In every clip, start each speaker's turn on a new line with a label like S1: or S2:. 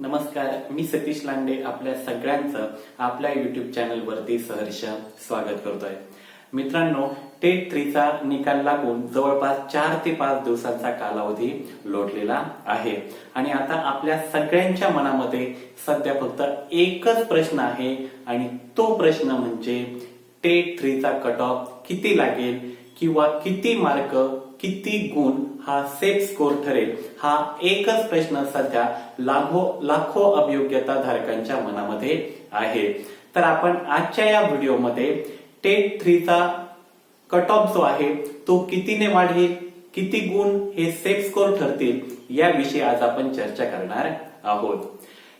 S1: नमस्कार मी सतीश लांडे आपल्या सगळ्यांचं आपल्या युट्यूब चॅनलवरती सहर्ष स्वागत करतोय. मित्रांनो टेट थ्रीचा निकाल लागून जवळपास चार ते पाच दिवसांचा कालावधी लोटलेला आहे. आणि आता आपल्या सगळ्यांच्या मनामध्ये सध्या फक्त एकच प्रश्न आहे आणि तो प्रश्न म्हणजे टेट थ्रीचा कट ऑफ किती लागेल किंवा किती मार्क किती गुण हा सेट स्कोर ठरेल हा एकच प्रश्न सध्या लाखो लाखो अभियोग्यता धारकांच्या मनामध्ये आहे. तर आपण आजच्या या व्हिडिओमध्ये टेट थ्रीचा कट ऑफ जो आहे तो कितीने वाढेल किती गुण हे सेफ स्कोर ठरतील याविषयी आज आपण चर्चा करणार आहोत.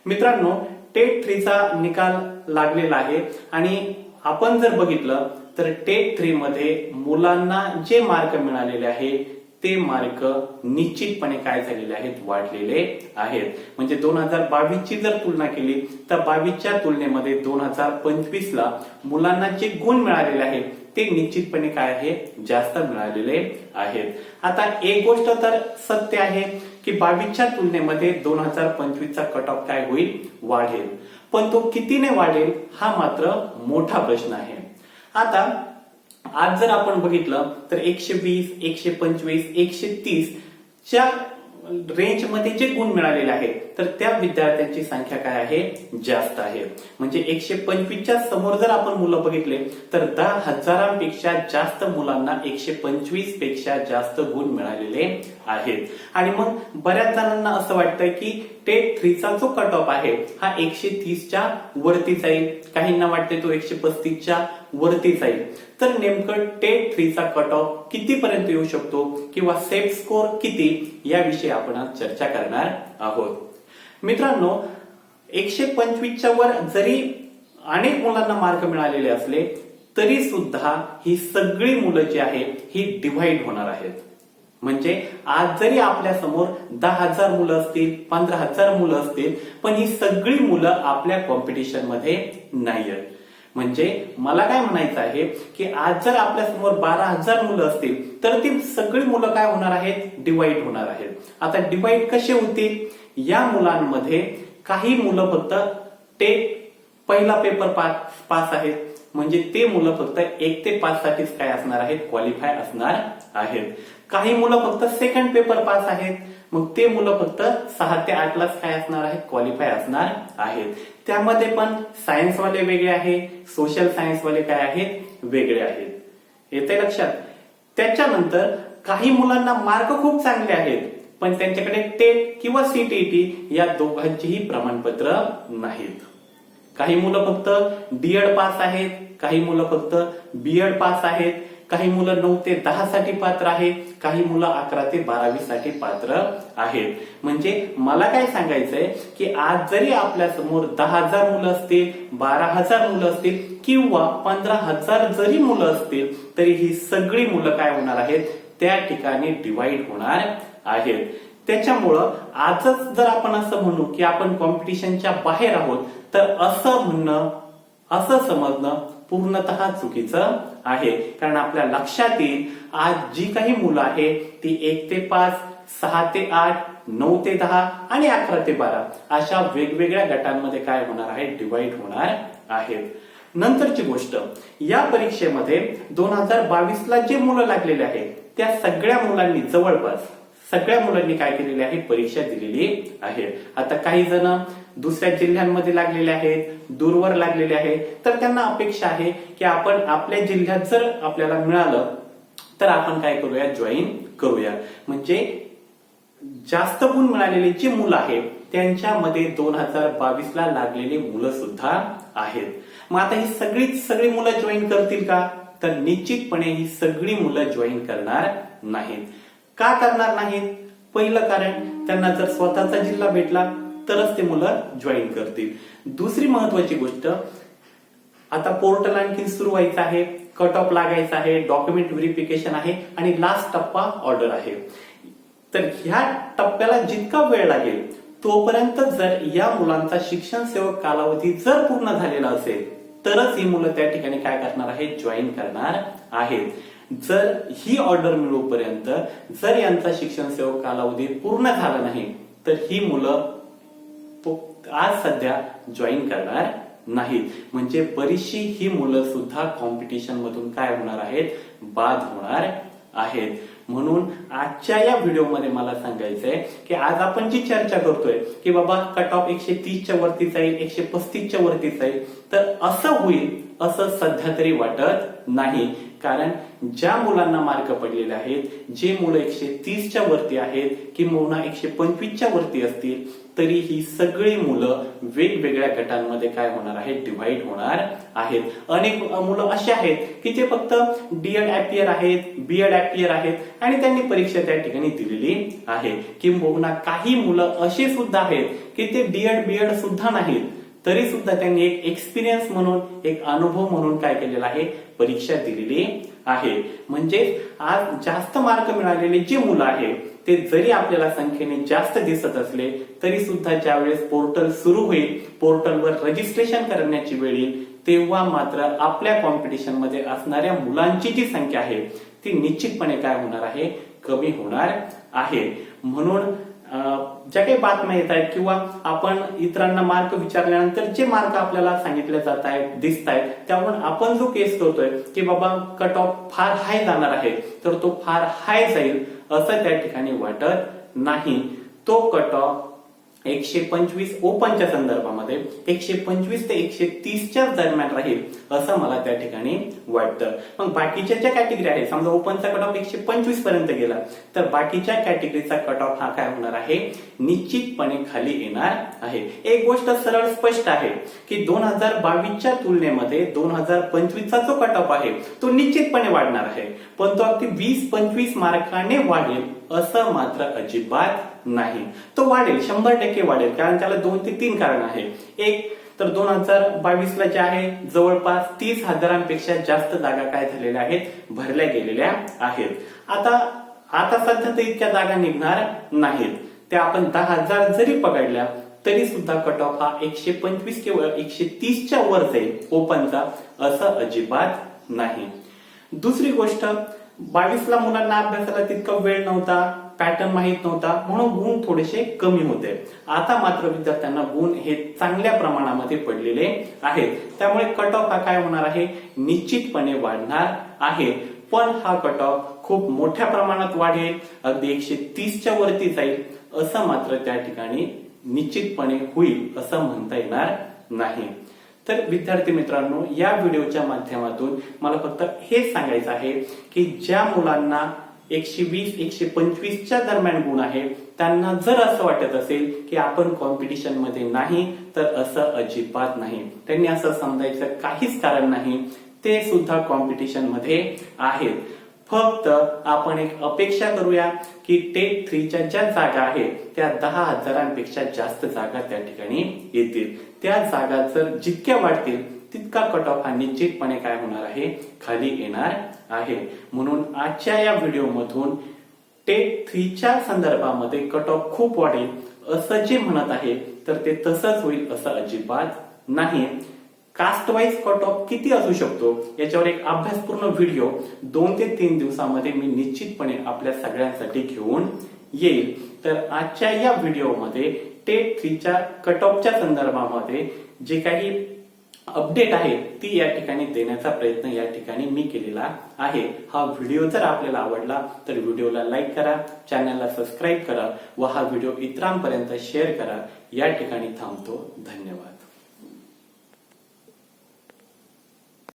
S1: मित्रांनो टेट थ्रीचा निकाल लागलेला आहे आणि आपण जर बघितलं तर टेट थ्री मध्ये मुलांना जे मार्क मिळालेले आहे ते मार्क निश्चितपणे काय झालेले आहेत वाढलेले आहेत. म्हणजे दोन हजार बावीस ची जर तुलना केली तर बावीसच्या तुलनेमध्ये दोन हजार पंचवीस ला मुलांना जे गुण मिळालेले आहेत ते निश्चितपणे काय आहे जास्त मिळालेले आहेत. आता एक गोष्ट तर सत्य आहे की बावीसच्या तुलनेमध्ये दोन हजार पंचवीसचा कट ऑफ काय होईल? वाढेल. पण तो कितीने वाढेल हा मात्र मोठा प्रश्न आहे. आता आज जर आपण बघितलं तर एकशे वीस एकशे पंचवीस एकशे तीस च्या रेंजमध्ये जे गुण मिळालेले आहेत तर त्या विद्यार्थ्यांची संख्या काय आहे? जास्त आहे. म्हणजे एकशे पंचवीसच्या समोर जर आपण मुलं बघितले तर दहा हजारांपेक्षा जास्त मुलांना एकशे पंचवीसपेक्षा जास्त गुण मिळालेले आहेत. आणि मग बऱ्याच जणांना असं वाटतं की टेट थ्रीचा जो कट ऑफ आहे हा एकशे तीसच्या वरती जाईल काहींना वाटते तो एकशे पस्तीसच्या वरती जाईल. तर नेमकं टेट थ्रीचा कट ऑफ कितीपर्यंत येऊ शकतो किंवा सेट स्कोर किती याविषयी आपण आज चर्चा करणार आहोत. मित्रांनो एकशे पंचवीसच्या वर जरी अनेक मुलांना मार्क मिळालेले असले तरी सुद्धा ही सगळी मुलं जी आहेत ही डिव्हाइड होणार आहेत. म्हणजे आज जरी आपल्यासमोर दहा हजार मुलं असतील पंधरा हजार मुलं असतील पण ही सगळी मुलं आपल्या कॉम्पिटिशनमध्ये नाही आहेत म्हणजे मला काय म्हणायचं आहे की आज जर आपल्यासमोर बारा हजार मुलं असतील तर ती सगळी मुलं काय होणार आहेत? डिवाइड होणार आहेत. आता डिवाइड कसे होतील? या मुलांमध्ये काही मुलं फक्त ते पहिला पेपर पास पास आहेत. म्हणजे ते मुलं फक्त एक ते पाच साठीच काय असणार आहेत? क्वालिफाय असणार आहेत. काही मुलं फक्त सेकंड पेपर पास आहेत. मग ते मुलं फक्त सहा ते आठ लाच काय असणार आहेत? क्वालिफाय असणार आहेत. त्यामध्ये पण सायन्सवाले वेगळे आहे सोशल सायन्सवाले काय आहेत? वेगळे आहेत. येते लक्षात? त्याच्यानंतर काही मुलांना मार्क खूप चांगले आहेत पण त्यांच्याकडे टेट किंवा सीटीईटी या दोघांचीही प्रमाणपत्र नाहीत. काही मुलं फक्त डीएड पास आहेत काही मुलं फक्त बीएड पास आहेत काही मुलं नऊ ते दहा साठी पात्र आहेत काही मुलं अकरा ते बारावी साठी पात्र आहेत. म्हणजे मला काय सांगायचंय की आज जरी आपल्यासमोर दहा हजार मुलं असतील बारा हजार मुलं असतील किंवा पंधरा हजार जरी मुलं असतील तरी ही सगळी मुलं काय होणार आहेत? त्या ठिकाणी डिवाइड होणार आहेत. त्याच्यामुळं आजच जर आपण असं म्हणू की आपण कॉम्पिटिशनच्या बाहेर आहोत तर असं म्हणणं असं समजणं पूर्णतः चुकीचं आहे. कारण आपल्या लक्षात येईल आज जी काही मुलं आहे ती एक ते पाच सहा ते आठ नऊ ते दहा आणि अकरा ते बारा अशा वेगवेगळ्या गटांमध्ये काय होणार आहे डिवाइड होणार आहेत. नंतरची गोष्ट या परीक्षेमध्ये दोन हजार बावीस ला जे मुलं लागलेले आहेत त्या सगळ्या मुलांनी जवळपास सगळ्या मुलांनी काय केलेली आहे परीक्षा दिलेली आहे. आता काही जण दुसऱ्या जिल्ह्यांमध्ये लागलेले आहेत दूरवर लागलेले आहेत. तर त्यांना अपेक्षा आहे की आपण आपल्या जिल्ह्यात जर आपल्याला मिळालं तर आपण काय करूया? जॉईन करूया. म्हणजे जास्त गुण मिळालेले जी मुलं आहेत त्यांच्यामध्ये दोन हजार बावीस ला लागलेली मुलं सुद्धा आहेत. मग आता ही सगळीच सगळी मुलं जॉईन करतील का? तर निश्चितपणे ही सगळी मुलं जॉईन करणार नाहीत. का करणार नाहीत? पहिलं कारण त्यांना जर स्वतःचा जिल्हा भेटला तरच ते मुलं जॉईन करतील. दुसरी महत्वाची गोष्ट आता पोर्टल आणखी सुरू व्हायचं आहे कट ऑफ लागायचं आहे डॉक्युमेंट व्हेरिफिकेशन आहे आणि लास्ट टप्पा ऑर्डर आहे. तर ह्या टप्प्याला जितका वेळ लागेल तोपर्यंत जर या मुलांचा शिक्षण सेवक कालावधी जर पूर्ण झालेला असेल तरच ही मुलं त्या ठिकाणी काय करणार आहेत? जॉईन करणार आहेत. जर ही ऑर्डर मिळूपर्यंत जर यांचा शिक्षण सेवक कालावधी पूर्ण झाला नाही तर ही मुलं आज सध्या जॉईन करणार नाहीत. म्हणजे बरीचशी ही मुलं सुद्धा कॉम्पिटिशन मधून काय होणार आहेत? बाद होणार आहेत. म्हणून आजच्या या व्हिडिओमध्ये मला सांगायचंय की आज आपण जी चर्चा करतोय की बाबा कट ऑफ एकशे तीसच्या वरती जाईल एकशे पस्तीसच्या वरती जाईल तर असं होईल असं सध्या तरी वाटत नाही. कारण ज्या मुलांना मार्क पडलेले आहेत जे मुलं एकशे तीसच्या वरती आहेत किंवा एकशे पंचवीसच्या वरती असतील तरी ही सगळी मुलं वेगवेगळ्या गटांमध्ये काय होणार आहेत डिव्हाइड होणार आहेत. अनेक मुलं अशी आहेत की जे फक्त डीएड ऍपियर आहेत बीएड ऍपियर आहेत आणि त्यांनी परीक्षा त्या ठिकाणी दिलेली आहे. किंबहुना काही मुलं अशी सुद्धा आहेत की ते डीएड बीएड सुद्धा नाहीत. तरी सुद्धा त्यांनी एक एक्सपिरियन्स म्हणून एक अनुभव म्हणून काय केलेला आहे? परीक्षा दिलेली आहे. म्हणजे आज जास्त मार्क मिळालेले जे मुलं आहे ते जरी आपल्याला संख्येने जास्त दिसत असले तरी सुद्धा ज्यावेळेस पोर्टल सुरू होईल पोर्टलवर रजिस्ट्रेशन करण्याची वेळ येईल तेव्हा मात्र आपल्या कॉम्पिटिशनमध्ये असणाऱ्या मुलांची जी संख्या आहे ती निश्चितपणे काय होणार आहे? कमी होणार आहे. म्हणून ज्या काही बातम्या येत आहेत किंवा आपण इतरांना मार्क विचारल्यानंतर जे मार्क आपल्याला सांगितले जात आहेत दिसत आहेत त्यामुळे आपण जो केस करतोय की बाबा कट ऑफ फार हाय जाणार आहे तर तो फार हाय जाईल असं त्या ठिकाणी वाटत नाही. तो कट ऑफ एकशे पंचवीस ओपनच्या संदर्भामध्ये एकशे पंचवीस ते एकशे तीसच्या दरम्यान राहील असं मला त्या ठिकाणी वाटतं. मग बाकीच्या ज्या कॅटेगरी आहेत समजा ओपनचा कट ऑफ एकशे पंचवीसपर्यंत गेला तर बाकीच्या कॅटेगरीचा कट ऑफ हा काय होणार आहे? निश्चितपणे खाली येणार आहे. एक गोष्ट सरळ स्पष्ट आहे की दोन हजार बावीसच्या तुलनेमध्ये दोन हजार पंचवीसचा जो कट ऑफ आहे तो निश्चितपणे वाढणार आहे. पण तो अगदी वीस पंचवीस मार्काने वाढेल असं मात्र अजिबात नाही. तो वाढेल शंभर टक्के वाढेल कारण त्याला दोन ते तीन कारण आहे एक तर दोन हजार बावीस ला जे आहे जवळपास तीस हजारांपेक्षा जास्त जागा काय झालेल्या आहेत? भरल्या गेलेल्या आहेत. आता आता सध्या तर इतक्या जागा निघणार नाहीत. त्या आपण दहा हजार जरी पकडल्या तरी सुद्धा कट ऑफ हा एकशे पंचवीस किंवा एकशे तीसच्या वर जाईल ओपनचा असं अजिबात नाही. दुसरी गोष्ट बावीसला मुलांना अभ्यासाला तितका वेळ नव्हता. पॅटर्न माहीत नव्हता म्हणून गुण थोडेसे कमी होते. आता मात्र विद्यार्थ्यांना गुण हे चांगल्या प्रमाणामध्ये पडलेले आहेत. त्यामुळे कट ऑफ हा काय होणार आहे? निश्चितपणे वाढणार आहे. पण हा कट ऑफ खूप मोठ्या प्रमाणात वाढेल. अगदी एकशे तीसच्या वरती जाईल. असं मात्र त्या ठिकाणी निश्चितपणे होईल असं म्हणता येणार नाही. तर विद्यार्थी मित्रांनो या व्हिडिओच्या माध्यमातून मला फक्त हे सांगायचं आहे की ज्या मुलांना एकशे वीस एकशे पंचवीसच्या दरम्यान गुण आहे त्यांना जर असं वाटत असेल की आपण कॉम्पिटिशनमध्ये नाही तर असं अजिबात नाही. त्यांनी असं समजायचं काहीच कारण नाही. ते सुद्धा कॉम्पिटिशनमध्ये आहेत. फक्त आपण एक अपेक्षा करूया की टेट थ्रीच्या ज्या जागा आहेत त्या दहा हजारांपेक्षा जास्त जागा त्या ठिकाणी येतील. त्या जागा जर जितक्या वाढतील तितका कट ऑफ हा निश्चितपणे काय होणार आहे? खाली येणार आहे. म्हणून आजच्या या व्हिडिओमधून टेट थ्रीच्या संदर्भामध्ये कट ऑफ खूप वाढेल असं जे म्हणत आहे तर ते तसंच होईल असं अजिबात नाही कास्ट वाईज कट ऑफ किती असू शकतो याच्यावर एक अभ्यासपूर्ण व्हिडिओ दोन ते तीन दिवसामध्ये मी निश्चितपणे आपल्या सगळ्यांसाठी घेऊन येईल. तर आजच्या या व्हिडिओमध्ये टेट थ्रीच्या कट ऑफच्या संदर्भामध्ये जे काही अपडेट आहे ती या ठिकाणी देण्याचा प्रयत्न या ठिकाणी मी केलेला आहे. हा व्हिडिओ जर आपल्याला आवडला तर व्हिडिओला लाईक करा चॅनलला सबस्क्राईब करा व हा व्हिडिओ इतरांपर्यंत शेअर करा. या ठिकाणी थांबतो. धन्यवाद.